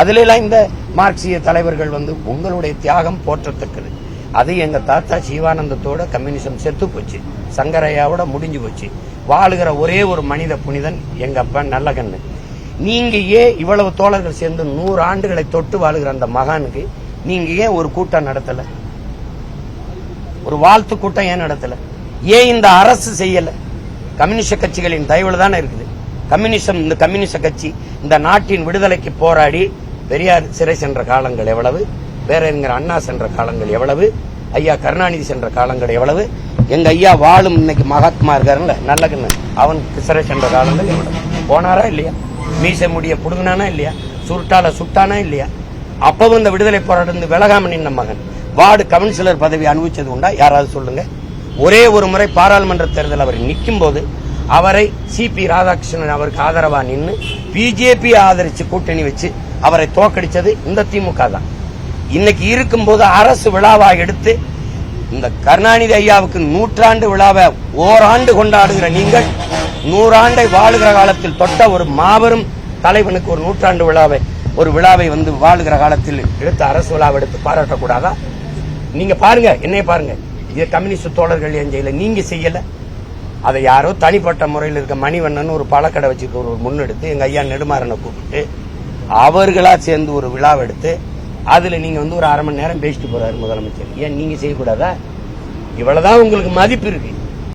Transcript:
அதுல இந்த மார்க்சிய தலைவர்கள் வந்து உங்களுடைய தியாகம் போற்றத்தக்கது. அது எங்க தாத்தா சிவானந்தத்தோட கம்யூனிசம் செத்து போச்சு. சங்கரையாவோட முடிஞ்சு போச்சு. வாழுகிற ஒரே ஒரு மனித புனிதன் எங்க அப்பா நல்ல கண்ணு நீங்க ஏன் இவ்வளவு தோழர்கள் சேர்ந்து நூறு ஆண்டுகளை தொட்டு வாழுகிற அந்த மகானுக்கு நீங்க ஏன் ஒரு கூட்டம் நடத்தல? ஒரு வாழ்த்து கூட்டம் ஏன் நடத்தல? ஏன் இந்த அரசு செய்யல? கம்யூனிஸ்ட் கட்சிகளின் தயவுல தானே இருக்குது. கம்யூனிசம் இந்த கம்யூனிஸ்ட் கட்சி இந்த நாட்டின் விடுதலைக்கு போராடி பெரியார் சிறை சென்ற காலங்கள் எவ்வளவு? பேரறிஞர் அண்ணா சென்ற காலங்கள் எவ்வளவு? ஐயா கருணாநிதி சென்ற காலங்கள் எவ்வளவு? எங்க ஐயா வாழும் இன்னைக்கு மகாத்மா இருக்காருல்ல நல்ல கண்ணு அவனுக்கு சிறை சென்ற காலங்கள் எவ்வளவு? போனாரா இல்லையா? மீசை முடிய புடுங்கினானா இல்லையா? சுருட்டால சுட்டானா இல்லையா? அப்பவும் இந்த விடுதலை போராட்டம் விலகாம நின்ன மகன். வார்டு கவுன்சிலர் பதவி அனுபவிச்சது உண்டா? யாராவது சொல்லுங்க. ஒரே ஒரு முறை பாராளுமன்ற தேர்தல் அவர் நிற்கும் போது அவரை சிபி ராதாகிருஷ்ணன் அவருக்கு ஆதரவா நின்று பிஜேபி ஆதரிச்சு கூட்டணி வச்சு அவரை தோக்கடிச்சது இந்த திமுக தான். இன்னைக்கு இருக்கும்போது அரசு விழாவா எடுத்து இந்த கருணாநிதி ஐயாவுக்கு நூற்றாண்டு விழாவை ஓராண்டு கொண்டாடுகிற நீங்கள் நூறாண்டை வாழுகிற காலத்தில் தொட்ட ஒரு மாபெரும் தலைவனுக்கு ஒரு நூற்றாண்டு விழாவை ஒரு விழாவை வந்து வாழுகிற காலத்தில் எடுத்து அரசு விழாவை எடுத்து பாராட்டக்கூடாதா? நீங்க பாருங்க என்னைய பாருங்க. இது கம்யூனிஸ்ட் தோழர்கள் என் செய்யல? நீங்க செய்யல. அதை யாரோ தனிப்பட்ட முறையில் இருக்க மணிவண்ணன் ஒரு பழக்கடை வச்சுக்க ஒரு முன்னெடுத்து எங்க ஐயா நெடுமாறனை கூப்பிட்டு அவர்களா சேர்ந்து ஒரு விழாவை எடுத்து அதுல நீங்க வந்து ஒரு அரை மணி நேரம் பேசிட்டு போறாரு முதலமைச்சர். ஏன் நீங்க செய்யக்கூடாதா? இவ்வளவுதான் உங்களுக்கு மதிப்பு இருக்கு.